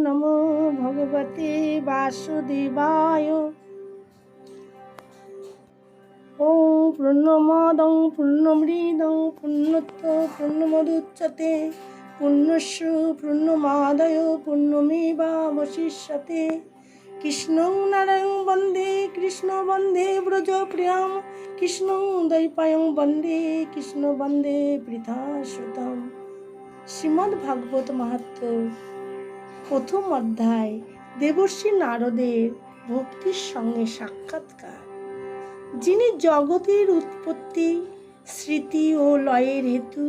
নমো ভগবতে বাসুদেবায় ওম পূর্ণমাদং পূর্ণমৃদং পূর্ণত্ব পূর্ণমদুচ্যতে পূর্ণস্য পূর্ণমাদয় পূর্ণমেবাবশিষ্যতে কৃষ্ণ নারায়ণ বন্দে কৃষ্ণ বন্দে ব্রজপ্রিয়ম কৃষ্ণ দৈপায়ং বন্দে কৃষ্ণ বন্দে বৃথা সুতম শ্রীমদ্ ভাগবত মাহাত্ম প্রথম অধ্যায়, দেবর্ষী নারদের ভক্তির সঙ্গে সাক্ষাৎকার। যিনি জগতের উৎপত্তি, স্মৃতি ও লয়ের হেতু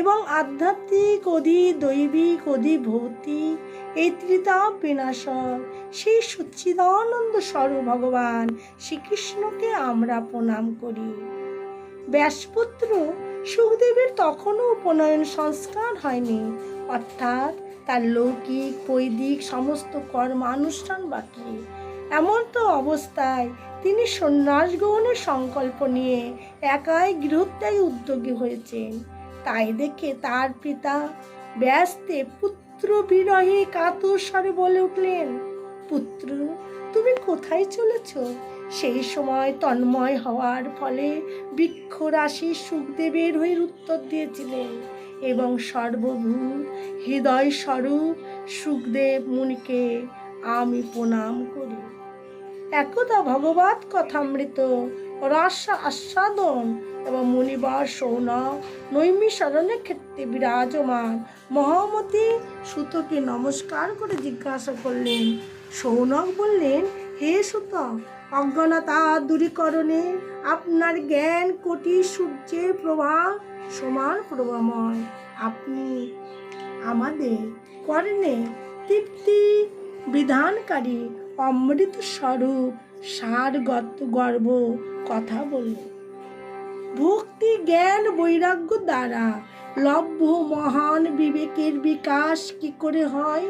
এবং আধ্যাত্মিক অধি দৈবিক অধি ভৌতিক এই ত্রিতাপ বিনাশক সেই সচ্চিদানন্দ স্বরূপ ভগবান শ্রীকৃষ্ণকে আমরা প্রণাম করি। ব্যাসপুত্র সুখদেবের তখনও উপনয়ন সংস্কার হয়নি, অর্থাৎ তার লৌকিক, বৈদিক, সমস্ত কর্ম কর্মানুষ্ঠান বাকি। এমন তো অবস্থায় তিনি সন্ন্যাস গ্রহণের সংকল্প নিয়ে একাই গৃহত্যাগে উদ্যোগী হয়েছেন। তাই দেখে তার পিতা ব্যস্তে, পুত্র বিরহে কাতর স্বরে বলে উঠলেন, পুত্র, তুমি কোথায় চলেছ? সেই সময় তন্ময় হওয়ার ফলে বৃক্ষরাশি সুখদেবের হয়ে উত্তর দিয়েছিলেন। এবং সর্বভূত হৃদয় স্বরূপ সুখদেব মুনিকে আমি প্রণাম করি। একদা ভগবত কথামৃত, রস আস্বাদন এবং মুনিবার সৌনক নৈমিষরণের ক্ষেত্রে বিরাজমান। মহামতি সুতকে নমস্কার করে জিজ্ঞাসা করলেন, সৌনক বললেন, হে সুত, অজ্ঞানতা দূরীকরণে আপনার জ্ঞান কোটি সূর্যের প্রভা সমান প্রভাময় আপনি আমাদের কর্ণে তৃপ্তি বিধানকারী অমৃত স্বরূপ সার গর্ব কথা বললেন। ভক্তি জ্ঞান বৈরাগ্য দ্বারা লভ্য মহান বিবেকের বিকাশ কি করে হয়?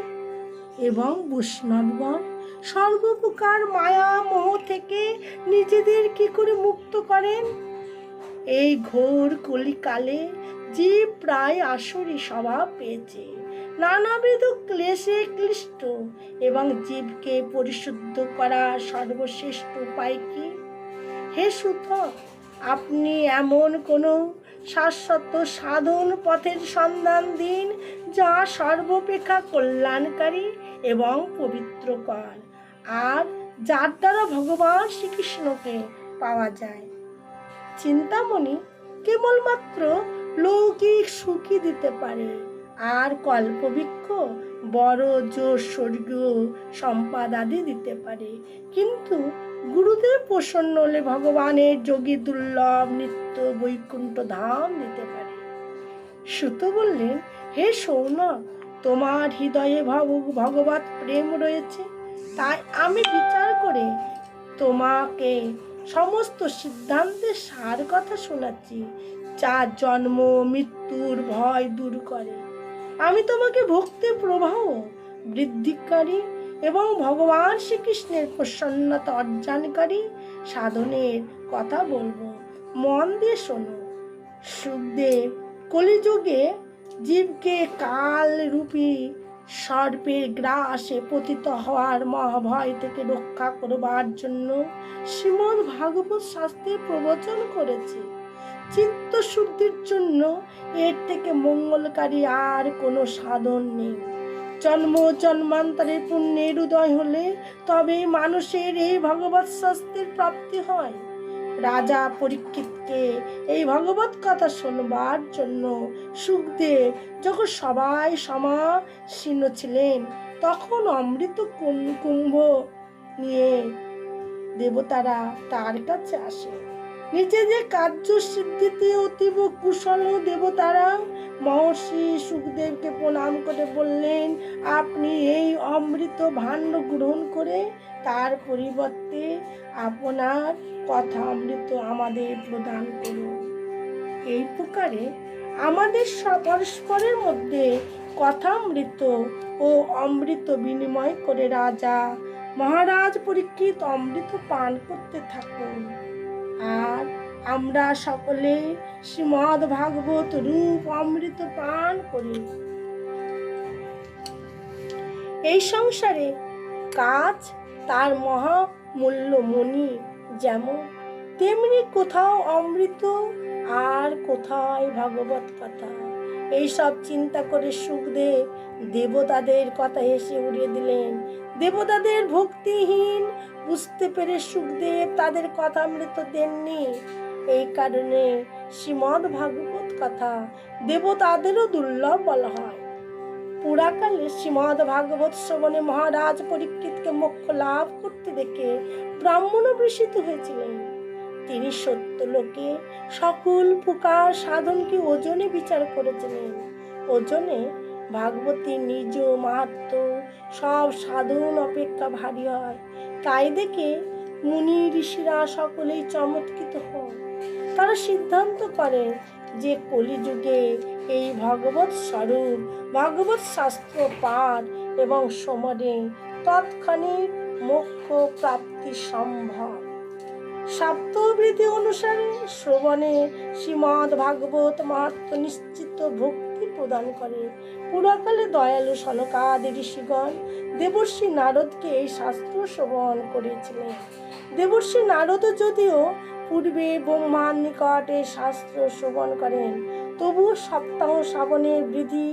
এবং বৈষ্ণবগণ সর্বপ্রকার মায়া মোহ থেকে নিজেদের কি করে মুক্ত করেন? এই ঘোর কলিকালে জীব প্রায় আসরি স্বভাব পেয়েছে। নানাবিধ ক্লেশে ক্লিষ্ট এবং জীবকে পরিশুদ্ধ করা সর্বশ্রেষ্ঠ উপায় কি? হে সুত আপনি এমন কোনো শাশ্বত সাধন পথের সন্ধান দিন যা সর্বপেক্ষা কল্যাণকারী এবং পবিত্রকর। আর যার দ্বারা ভগবান শ্রীকৃষ্ণকে পাওয়া যায় চিন্তামণি কেবলমাত্র লৌকিক সুখী দিতে পারে। আর কল্পবৃক্ষ বড় জোর স্বর্গীয় সম্পাদ আদি দিতে পারে। কিন্তু গুরুদেব প্রসন্ন হলে ভগবানের যোগী দুর্লভ নিত্য বৈকুণ্ঠ ধাম দিতে পারে। সুত বললেন হে সৌনক তোমার হৃদয়ে ভগ- ভগবত প্রেম রয়েছে। তাই আমি বিচার করে তোমাকে সমস্ত সিদ্ধান্তের সার কথা শোনাচ্ছি যা জন্ম, মৃত্যুর ভয় দূর করে। আমি তোমাকে ভক্তির প্রবাহ, বৃদ্ধিকারী এবং ভগবান শ্রীকৃষ্ণের প্রসন্নতা অর্জনকারী সাধনের কথা বলব। মন দিয়ে শোনো। সুখদেব, কলিযুগে জীবকে কাল রূপী সর্পের গ্রাসে পতিত হওয়ার মহাভয় থেকে রক্ষা করবার জন্য শ্রীমদ্ ভাগবত শাস্ত্রে প্রবচন করেছে। চিত্তশুদ্ধির জন্য এর থেকে মঙ্গলকারী আর কোনো সাধন নেই। জন্ম জন্মান্তরের পুণ্যের উদয় হলে তবে মানুষের এই ভগবত শাস্ত্রের প্রাপ্তি হয়। রাজা পরীক্ষিতকে এই ভগবত কথা শোনবার জন্য সুখদেব যখন সবাই সমাসীন ছিলেন, তখন অমৃত কুম- কুম্ভ নিয়ে দেবতারা তার কাছে আসে। নিজেদের কার্য সিদ্ধিতে অতীব কুশল দেবতারা মহর্ষি সুখদেবকে প্রণাম করে বললেন, আপনি এই অমৃত ভাণ্ড গ্রহণ করে তার পরিবর্তে আপনার কথা অমৃত আমাদের প্রদান করুন এই প্রকারে আমাদের পরস্পরের মধ্যে কথামৃত ও অমৃত বিনিময় করে রাজা মহারাজ পরীক্ষিত অমৃত পান করতে থাকুন। আর আমরা সকলে শ্রীমদ ভাগবত রূপ অমৃত পান করি। এই সংসারে কাজ তার মহামূল্য মণি যেমন তেমনি কোথাও অমৃত আর কোথায় ভাগবত কথা। এইসব চিন্তা করে সুখদেব দেবতাদের কথা হেসে উড়িয়ে দিলেন। দেবতাদের ভক্তিহীন, বুঝতে পেরে সুখদেব তাদের কথা মৃত দেননি। এই কারণে শ্রীমদ ভাগবত কথা দেবতাদেরও দুর্লভ বলা হয়। পুরাকালে শ্রীমদ ভাগবত শ্রবণে মহারাজ পরীক্ষিতকে মোক্ষ লাভ করতে দেখে ব্রাহ্মণ বৃষিত হয়েছিলেন। তিনি সত্য লোকে সকল প্রকার সাধনকে ওজনে বিচার করেছিলেন। ওজনে ভাগবতী নিজ মাহাত্ম সব সাধন অপেক্ষা ভারী হয়। তাই দেখে মুনি ঋষিরা সকলেই চমৎকৃত হন। তারা সিদ্ধান্ত করে যে কলিযুগে এই ভগবত স্বরূপ ভগবত শাস্ত্র পাঠ এবং সমরে তৎক্ষণিক মোক্ষ প্রাপ্তি সম্ভব। সপ্তবৃত্তি অনুসারে শ্রবণে শ্রীমদ ভাগবত মাহাত্ম নিশ্চিত ভক্তি প্রদান করে। পুরাকালে দয়ালু সনকাদি ঋষিগণ দেবর্ষী নারদকে এই শাস্ত্র শ্রবণ করেছিলেন। দেবর্ষী নারদ যদিও পূর্বে ব্রহ্মার নিকটে শাস্ত্র শ্রবণ করেন তবু সপ্তাহ শ্রাবণের বৃদ্ধি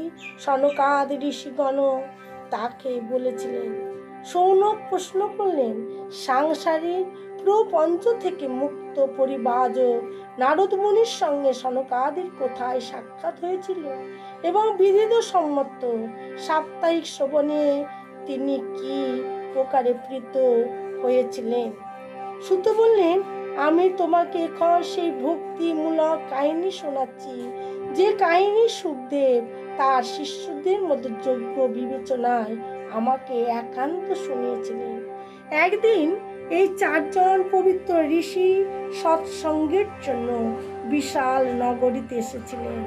সনকাদ ঋষিগণ তাকে বলেছিলেন, সৌনক প্রশ্ন করলেন, সাংসারিক প্রপঞ্চ থেকে মুক্ত পরিবাজক নারদ মুনির সঙ্গে সনকাদির কোথায় সাক্ষাৎ হয়েছিল এবং বিধিত সম্মত সাপ্তাহিক শ্রবণে তিনি কি প্রকারে প্রীত হয়েছিলেন? সুত বললেন, আমি তোমাকে এখন সেই ভক্তিমূলক কাহিনী শোনাচ্ছি। যে কাহিনী সুখদেব, তার শিষ্যদের মধ্যে যোগ্য বিবেচনায় আমাকে একান্ত শুনিয়েছিলেন। একদিন এই চারজন পবিত্র ঋষি সৎসঙ্গের জন্য বিশাল নগরীতে এসেছিলেন।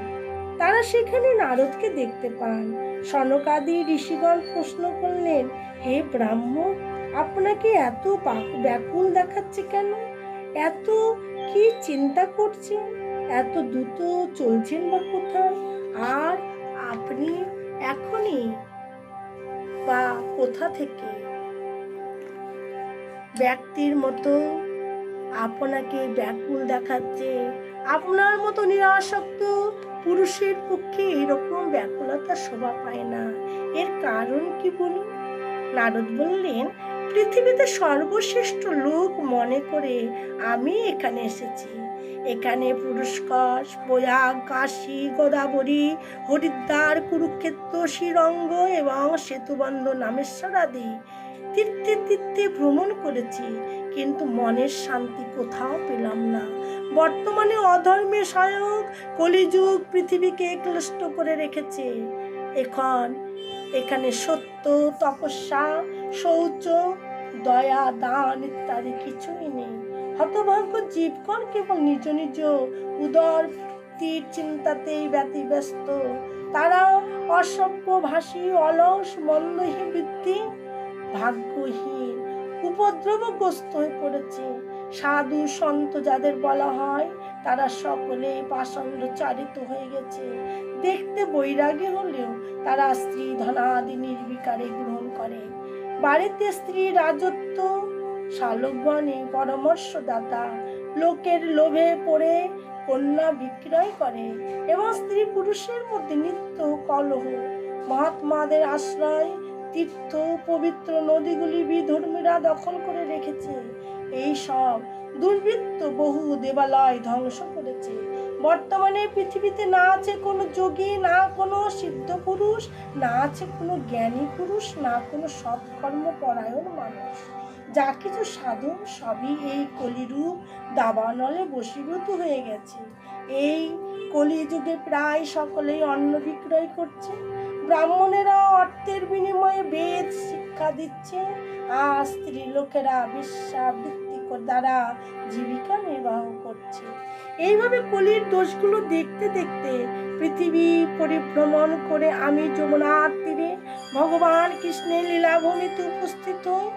তারা সেখানে নারদকে দেখতে পান। সনকাদি ঋষিগণ প্রশ্ন করলেন, হে ব্রাহ্ম, আপনাকে এত ব্যাকুল দেখাচ্ছে কেন? এত কি চিন্তা করছেন? এত দ্রুত চলছেন বা কোথায়? আর আপনি এখনই বা কোথা থেকে? ব্যক্তির মতো আপনাকে ব্যাকুল দেখাচ্ছে। আপনার মতো নিরাসক্ত পুরুষের পক্ষে এরকম ব্যাকুলতা শোভা পায় না। এর কারণ কি বলুন? নারদ বললেন, পৃথিবীতে সর্বশ্রেষ্ঠ লোক মনে করে আমি এখানে এসেছি। এখানে পুরস্কার প্রয়াগ কাশী, গোদাবরী, হরিদ্বার, কুরুক্ষেত্র, শ্রীরঙ্গ এবং সেতুবন্ধ নামেশ্বর আদি তীর্থে তীর্থে ভ্রমণ করেছি। কিন্তু মনের শান্তি কোথাও পেলাম না। বর্তমানে অধর্মের সহায়ক কলিযুগ পৃথিবীকে ক্লিষ্ট করে রেখেছে। এখন এখানে সত্য, তপস্যা, শৌচ, দয়া, দান ইত্যাদি কিছুই নেই। হতভাগ্য জীবগণ কেবল নিজ নিজ উদর তীর চিন্তাতেই ব্যতিব্যস্ত। তারা অসভ্য ভাষী, অলস, মন্দহীন বৃত্তি, ভাগ্যহীন উপদ্রবগ্রস্ত হয়ে পড়েছে। সাধু সন্ত যাদের বলা হয়, তারা সকলে পাষণ্ড চারিত হয়ে গেছে। দেখতে বৈরাগী হলেও তারা স্ত্রী ধনাদি নির্বিকারে গ্রহণ করে। বাড়িতে স্ত্রী রাজত্ব শালকগণে পরামর্শদাতা। লোকের লোভে পড়ে কন্যা বিক্রয় করে এবং স্ত্রী পুরুষের মধ্যে নিত্য কলহ। মহাত্মাদের আশ্রয়, তীর্থ, পবিত্র নদীগুলি বিধর্মীরা দখল করে রেখেছে। এই সব দুর্বৃত্ত বহু দেবালয় ধ্বংস করেছে। বর্তমানে পৃথিবীতে না আছে কোনো যোগী, না কোনো সিদ্ধ পুরুষ, না আছে কোনো জ্ঞানী পুরুষ, না কোনো সৎকর্ম পরায়ণ মানুষ। যা কিছু সাধন সবই এই কলিরূপ দাবানলে বশীভূত হয়ে গেছে। এই কলিযুগে প্রায় সকলেই অন্ন বিক্রয় করছে। ব্রাহ্মণেরা অর্থের বিনিময়ে বেদ শিক্ষা দিচ্ছে। আর স্ত্রী লোকেরা বিশ্বাবৃত্তি দ্বারা জীবিকা নির্বাহ করছে। এইভাবে কলির দোষগুলো দেখতে দেখতে পৃথিবী পরিভ্রমণ করে আমি যমুনার তীরে ভগবান কৃষ্ণের লীলাভূমিতে উপস্থিত হই।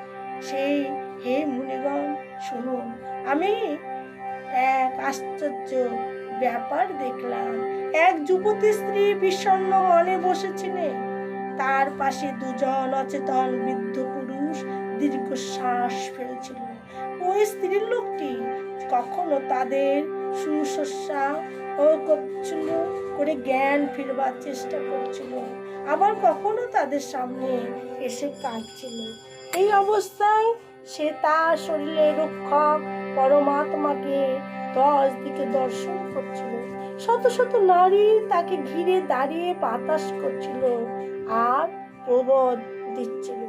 সেই হে মুনিগণ, শুনুন, আমি এক আশ্চর্য ব্যাপার দেখলাম। এক যুবতী স্ত্রী বিষণ্ণ মনে বসেছিলেন। তার পাশে দুজন অচেতন বৃদ্ধ পুরুষ দীর্ঘশ্বাস ফেলছিল। ওই স্ত্রীর লোকটি কখনো তাদের সুশস্যা ও করছিল করে জ্ঞান ফিরবার চেষ্টা করছিল। আবার কখনো তাদের সামনে এসে কাঁদছিল। এই অবস্থায় সে তার শরীরে রক্ষক পরমাত্মাকে দশ দিকে দর্শন করছিল। শত শত নারী তাকে ঘিরে দাঁড়িয়ে বাতাস করছিল আর প্রবোধ দিচ্ছিল।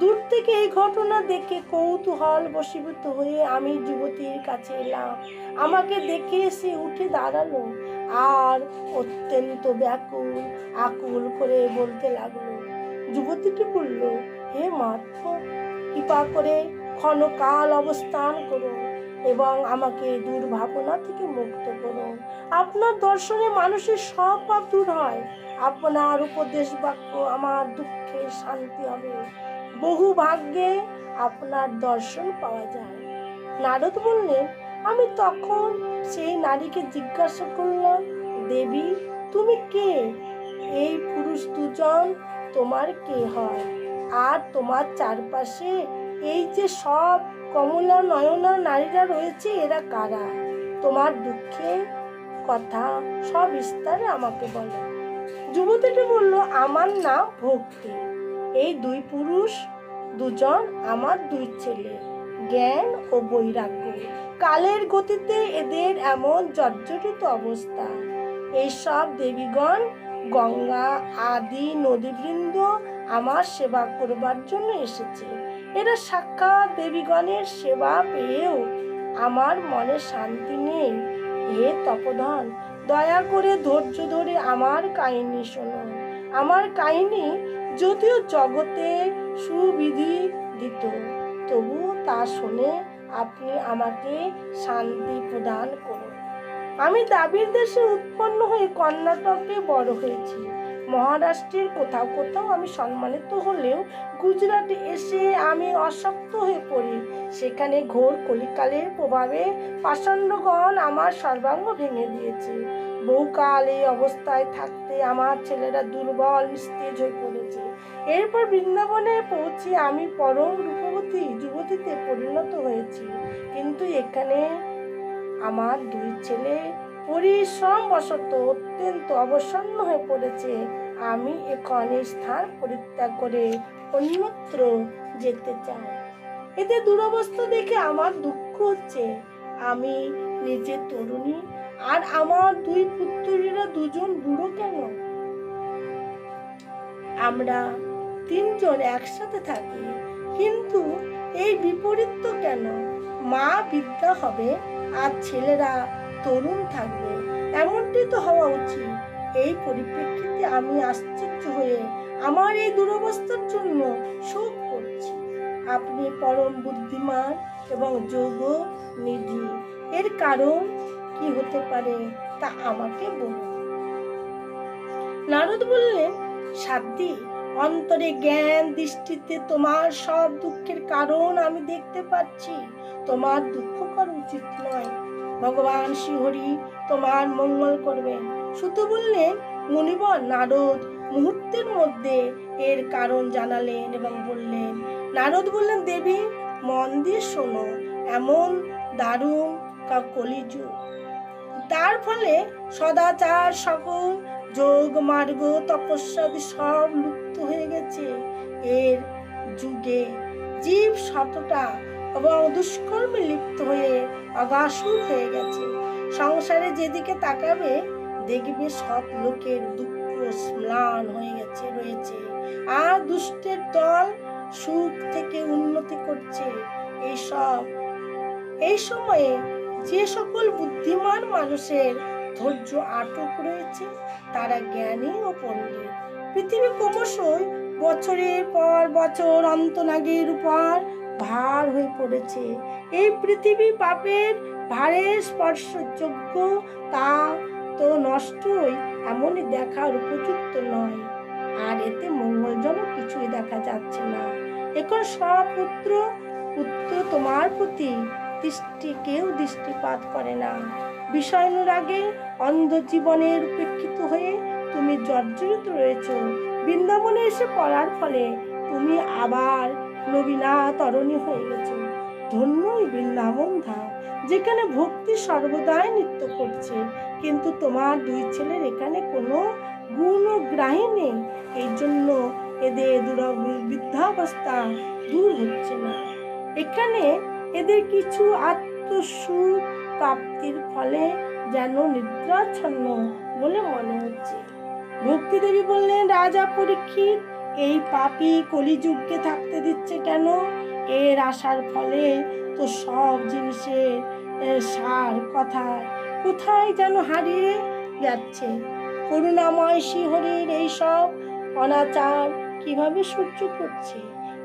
দূর থেকে এই ঘটনা দেখে কৌতূহল বশীভূত হয়ে আমি যুবতীর কাছে এলাম। আমাকে দেখে সে উঠে দাঁড়াল আর অত্যন্ত ব্যাকুল, আকুল করে বলতে লাগল, যুবতীটি বলল হে মাত্র কৃপা করে ক্ষণকাল অবস্থান করুন এবং আমাকে দুর্ভাবনা থেকে মুক্ত করুন আপনার দর্শনে মানুষের সব পাপ দূর হয়। আপনার উপদেশ বাক্য আমার দুঃখে শান্তি হবে। বহু ভাগ্যে আপনার দর্শন পাওয়া যায়। নারদ বললেন, আমি তখন সেই নারীকে জিজ্ঞাসা করলাম, দেবী, তুমি কে? এই পুরুষ দুজন তোমার কে হয়? আর তোমার চারপাশে এই যে সব কমলা নয়না নারীরা রয়েছে, এরা কারা? তোমার দুঃখের কথা সব বিস্তারে আমাকে বলো। যুবতীটি বলল, আমার নাম ভক্তি। এই দুই পুরুষ দুজন আমার দুই ছেলে। জ্ঞান ও বৈরাগ্য। কালের গতিতে এদের এমন জর্জরিত অবস্থা। এইসব দেবীগণ গঙ্গা, আদি, নদীবৃন্দ আমার সেবা করবার জন্য এসেছে। এরা সাক্ষাৎ দেবীগণের সেবা পেয়েও আমার মনে শান্তি নেই। হে তপধন, দয়া করে ধৈর্য ধরে আমার কাহিনী শোনো। আমার কাহিনী যদিও জগতে সুবিধি দিত, তবু তা শুনে আপনি আমাকে শান্তি প্রদান করুন। আমি দাবির দেশে উৎপন্ন হয়ে কর্ণাটকে বড় হয়েছি। মহারাষ্ট্রের কোথাও কোথাও আমি সম্মানিত হলেও গুজরাটে এসে আমি অশক্ত হয়ে পড়ি। সেখানে ঘোর কলিকালের প্রভাবে পাষণ্ডগণ আমার সর্বাঙ্গ ভেঙে দিয়েছে। বহুকাল এই অবস্থায় থাকতে আমার ছেলেরা দুর্বল, নিস্তেজ হয়ে পড়েছে। এরপর বৃন্দাবনে পৌঁছে আমি পরম রূপবতী যুবতীতে পরিণত হয়েছি। কিন্তু এখানে আমার দুই ছেলে পরিশ্রম বশত অত্যন্ত অবসন্ন হয়ে পড়েছে। আমি এখন এই স্থান পরিত্যাগ করে অন্যত্র যেতে চাই। এতে দুরবস্থা দেখে আমার দুঃখ হচ্ছে। আমি নিজে তরুণী, আর আমার দুই পুত্রীরা দুজন বুড়ো কেন? আমরা তিনজন একসাথে থাকি, কিন্তু এই বিপরীত কেন? মা বিদ্যা হবে, আর ছেলেরা তরুণ থাকবে। এমনটি তো হওয়া উচিত। এই পরিপ্রেক্ষিতে আমি আশ্চর্য হয়ে আমার এই দুরবস্থার জন্য শোক করছি। আপনি পরম বুদ্ধিমান এবং যোগ নিধি। এর কারণ কি হতে পারে তা আমাকে বলুন। নারদ বললেন সাধ্যি অন্তরে জ্ঞান দৃষ্টিতে তোমার সব দুঃখের কারণ আমি দেখতে পাচ্ছি। তোমার দুঃখ করা উচিত নয়। ভগবান শ্রীহরি তোমার মঙ্গল করবেন। শুধু বললেন মুনিবর নারদ মুহূর্তের মধ্যে এর কারণ জানালেন এবং বললেন, নারদ বললেন, দেবী, মন দিয়ে শোনো, এমন দারুণ কা কলিযুগ। তার ফলে সদাচার সকল যোগ, মার্গ, তপস্যাদি সব লুপ্ত হয়ে গেছে। এর যুগে জীব শতটা এবং দুষ্কর্মে লিপ্ত হয়ে অগাসুর হয়ে গেছে। সংসারে যেদিকে তাকাবে, দেখবে সব লোকের দুঃখ স্ম্লান হয়ে গেছে, রয়েছে। আর দুষ্টের দল সুখ থেকে উন্নতি করছে। এইসব এই সময়ে যে সকল বুদ্ধিমান মানুষের ধৈর্য আটক রয়েছে, তারা জ্ঞানী ও পণ্ডিত। পৃথিবী ক্রমশই বছরের পর বছর অন্তনাগের উপর ভার হয়ে পড়েছে। এই পৃথিবী পাপের ভারের স্পর্শযোগ্য, তা তো নষ্টই, এমনই দেখার উপযুক্ত নয়। আর এতে মঙ্গলজনক কিছুই দেখা যাচ্ছে না। এখন সব পুত্র পুত্র তোমার প্রতি দৃষ্টি, কেউ দৃষ্টিপাত করে না। বিষয়ানুরাগে অন্ধ জীবনের উপেক্ষিত হয়ে তুমি জর্জরিত রয়েছ। বৃন্দাবনে এসে পড়ার ফলে তুমি আবার নবীনা তরণী হয়ে গেছো। ধন্যই বৃন্দাবন ধাম যেখানে ভক্তি সর্বদাই নৃত্য করছে। কিন্তু তোমার দুই ছেলের এখানে কোনো গুণগ্রাহী নেই। এই জন্য এদের দুরা বৃদ্ধাবস্থা দূর হচ্ছে না। এখানে এদের কিছু আত্মসুখ প্রাপ্তির ফলে যেন নিদ্রাচ্ছন্ন বলে মনে হচ্ছে। ভক্তি দেবী বললেন, রাজা পরীক্ষিত এই পাপি কলিযুগকে থাকতে দিচ্ছে কেন? এর আসার ফলে তো সব জিনিসের সার কথায় কোথায় যেন হারিয়ে যাচ্ছে? করুণাময় শিহরির এইসব অনাচার কীভাবে সহ্য করছে?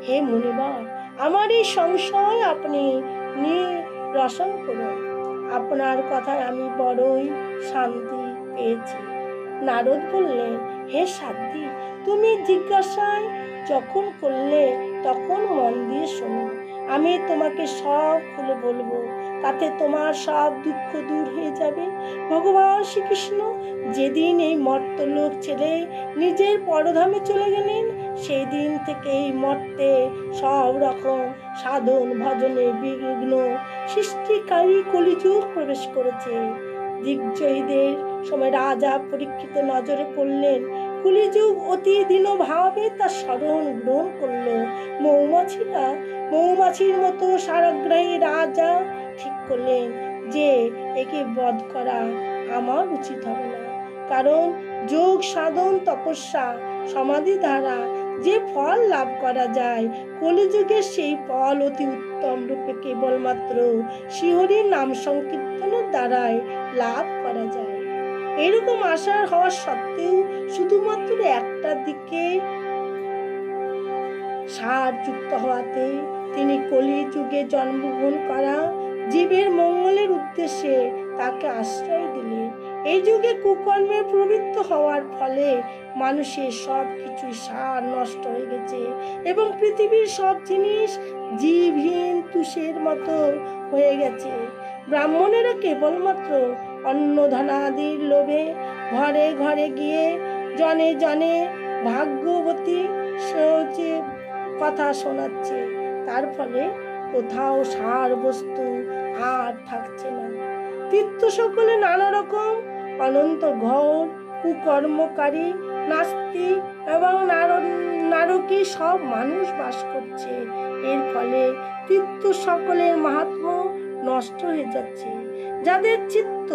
হে মুনিবার, আমার এই সংশয় আপনি নিরসন করুন। আপনার কথায় আমি বড়ই শান্তি পেয়েছি। নারদ বললেন হে সাধ্যি তুমি জিজ্ঞাসায় যখন করলে তখন মন দিয়ে শোনো। আমি তোমাকে সব খুলে বলব, তাতে তোমার সব দুঃখ দূর হয়ে যাবে। ভগবান শ্রীকৃষ্ণ, যেদিন এই মর্তলোক ছেড়ে নিজের পরধামে চলে গেলেন সেই দিন থেকে এই মর্তে সব রকম সাধন, ভজনে বিঘ্ন, সৃষ্টিকারী কলিযুগ প্রবেশ করেছে। দিগ্জয়ীদের সময় রাজা পরীক্ষিত নজরে পড়লেন। কলিযুগ অতি দিন ভাবে তার স্মরণ গ্রহণ করল। মৌমাছিরা মৌমাছির মতো সারাগ্রাহী রাজা ঠিক করলেন যে, একে বধ করা আমার উচিত হবে না। কারণ যোগ, সাধন, তপস্যা সমাধি দ্বারা যে ফল লাভ করা যায় কলিযুগে সেই ফল অতি উত্তম রূপে কেবলমাত্র শিহরির নাম সংকীর্তনের দ্বারাই লাভ করা যায়। এরকম আশার হওয়া সত্ত্বেও শুধুমাত্র একটা দিকে সার যুক্ত হওয়াতে তিনি কলি যুগে জন্মগ্রহণ করা জীবের মঙ্গলের উদ্দেশ্যে তাকে আশ্রয় দিলেন। এই যুগে কুকর্মে প্রবৃত্ত হওয়ার ফলে মানুষের সব কিছুই সার নষ্ট হয়ে গেছে এবং পৃথিবীর সব জিনিস জীবহীন তুষের মতো হয়ে গেছে। ব্রাহ্মণেরা কেবলমাত্র অন্নধনাদির লোভে ঘরে ঘরে গিয়ে জনে জনে ভাগ্যবতী সে কথা শোনাচ্ছে। তার ফলে কোথাও সার বস্তু আর থাকছে না। তীর্থ সকলে নানা রকম অনন্ত ঘর, কুকর্মকারী, নাস্তিক এবং নার- নারকী সব মানুষ বাস করছে। এর ফলে তীর্থ সকলের মাহাত্ম নষ্ট হয়ে যাচ্ছে। যাদের চিত্ত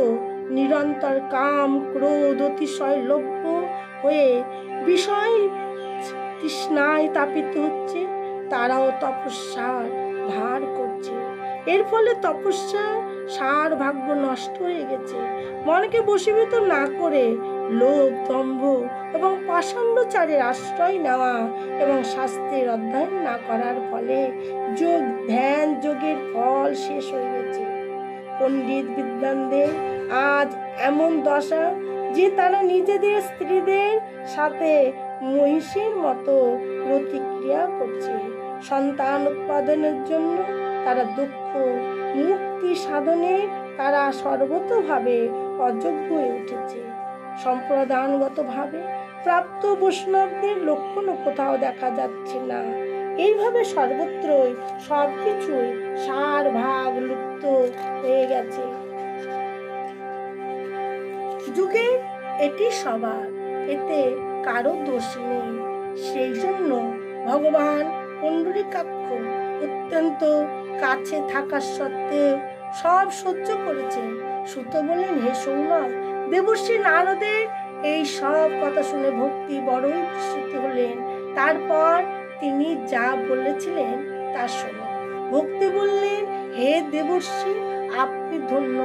নিরন্তর কাম, ক্রোধ, অতিশয় লভ্য হয়ে বিষয় তৃষ্ণায় তাপিত হচ্ছে, তারাও তপস্যার ভার করছে। এর ফলে তপস্যা সার ভাগ্য নষ্ট হয়ে গেছে। মনকে বশীভূত না করে লোভ, দম্ভ এবং পাষণ্ডচারের আশ্রয় নেওয়া এবং শাস্ত্রের অধ্যয়ন না করার ফলে যোগ, ধ্যান যোগের ফল শেষ হয়ে গেছে। পণ্ডিত বিদ্বানদের আজ এমন দশা যে তারা নিজেদের স্ত্রীদের সাথে মহিষের মতো প্রতিক্রিয়া করছে। সন্তান উৎপাদনের জন্য তারা দুঃখ মুক্তি সাধনে তারা সর্বতভাবে অযোগ্য হয়ে উঠেছে। সম্প্রদানগতভাবে প্রাপ্ত বৈষ্ণবদের লক্ষণও কোথাও দেখা যাচ্ছে না। এইভাবে সর্বত্রই সব কিছুই সার, ভাগ, লুপ্ত হয়ে গেছে। যুগে এটি সবার, এতে কারও দোষ নেই। সেই জন্য ভগবান পুণ্ডরীকাক্ষ অত্যন্ত কাছে থাকার সত্ত্বেও সব সহ্য করেছেন সুত বললেন, হে সৌনক দেবশ্রী নারদের এই সব কথা শুনে ভক্তি বড়ই বিস্মিত হলেন। তারপর তিনি যা বলেছিলেন তা শোনো। ভক্তি বললেন, হে দেবশ্রী, আপনি ধন্য।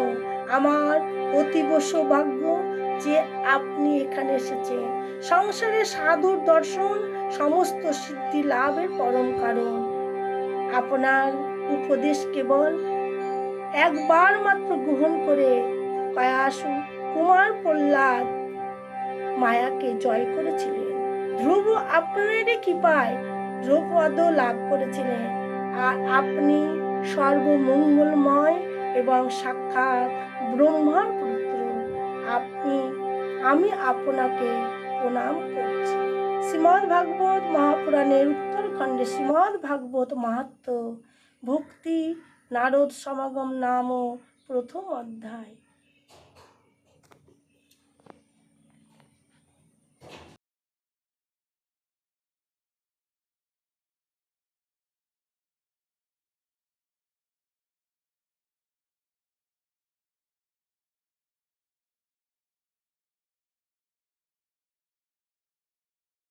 আমার অতীব সৌভাগ্য যে আপনি এখানে এসেছেন। সংসারে সাধুর দর্শন, সমস্ত সিদ্ধি লাভের পরম কারণ। আপনার উপদেশ কেবল একবার মাত্র গ্রহণ করে কয়াসু কুমার প্রহ্লাদ। মায়াকে জয় করেছিলেন। ধ্রুব আপনারই কৃপায় ধ্রুপদ লাভ করেছিলেন। আর আপনি সর্বমঙ্গলময় এবং সাক্ষাৎ ব্রহ্মার পুত্র। আপনি, আমি আপনাকে প্রণাম করছি। শ্রীমদ্ ভাগবত মহাপুরাণের উত্তরখণ্ডে শ্রীমদ্ ভাগবত মাহাত্ম ভক্তি নারদ সমাগম নাম প্রথম অধ্যায়।